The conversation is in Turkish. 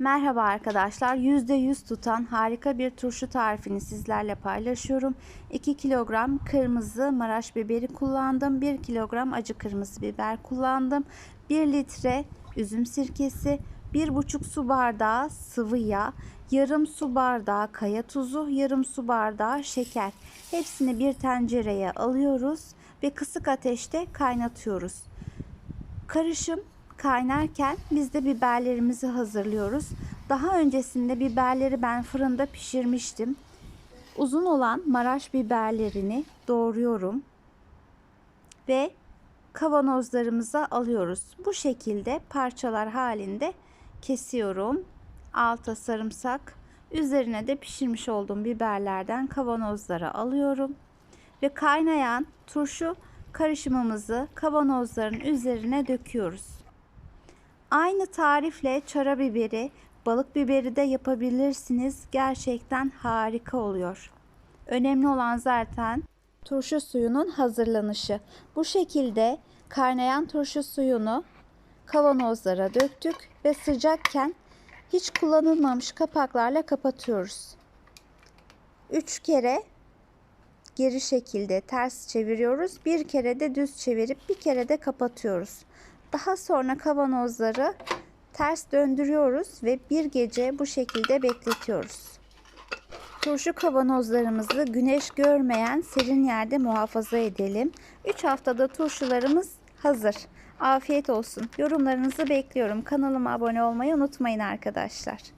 Merhaba arkadaşlar. %100 tutan harika bir turşu tarifini sizlerle paylaşıyorum. 2 kilogram kırmızı Maraş biberi kullandım. 1 kilogram acı kırmızı biber kullandım. 1 litre üzüm sirkesi, 1,5 su bardağı sıvı yağ, yarım su bardağı kaya tuzu, yarım su bardağı şeker. Hepsini bir tencereye alıyoruz ve kısık ateşte kaynatıyoruz. Karışım kaynarken biz de biberlerimizi hazırlıyoruz. Daha öncesinde biberleri ben fırında pişirmiştim. Uzun olan Maraş biberlerini doğruyorum ve kavanozlarımıza alıyoruz. Bu şekilde parçalar halinde kesiyorum. Alta sarımsak, üzerine de pişirmiş olduğum biberlerden kavanozlara alıyorum ve kaynayan turşu karışımımızı kavanozların üzerine döküyoruz. Aynı tarifle çara biberi, balık biberi de yapabilirsiniz. Gerçekten harika oluyor. Önemli olan zaten turşu suyunun hazırlanışı. Bu şekilde kaynayan turşu suyunu kavanozlara döktük ve sıcakken hiç kullanılmamış kapaklarla kapatıyoruz. 3 kere geri şekilde ters çeviriyoruz. Bir kere de düz çevirip bir kere de kapatıyoruz. Daha sonra kavanozları ters döndürüyoruz ve bir gece bu şekilde bekletiyoruz. Turşu kavanozlarımızı güneş görmeyen serin yerde muhafaza edelim. 3 haftada turşularımız hazır. Afiyet olsun. Yorumlarınızı bekliyorum. Kanalıma abone olmayı unutmayın arkadaşlar.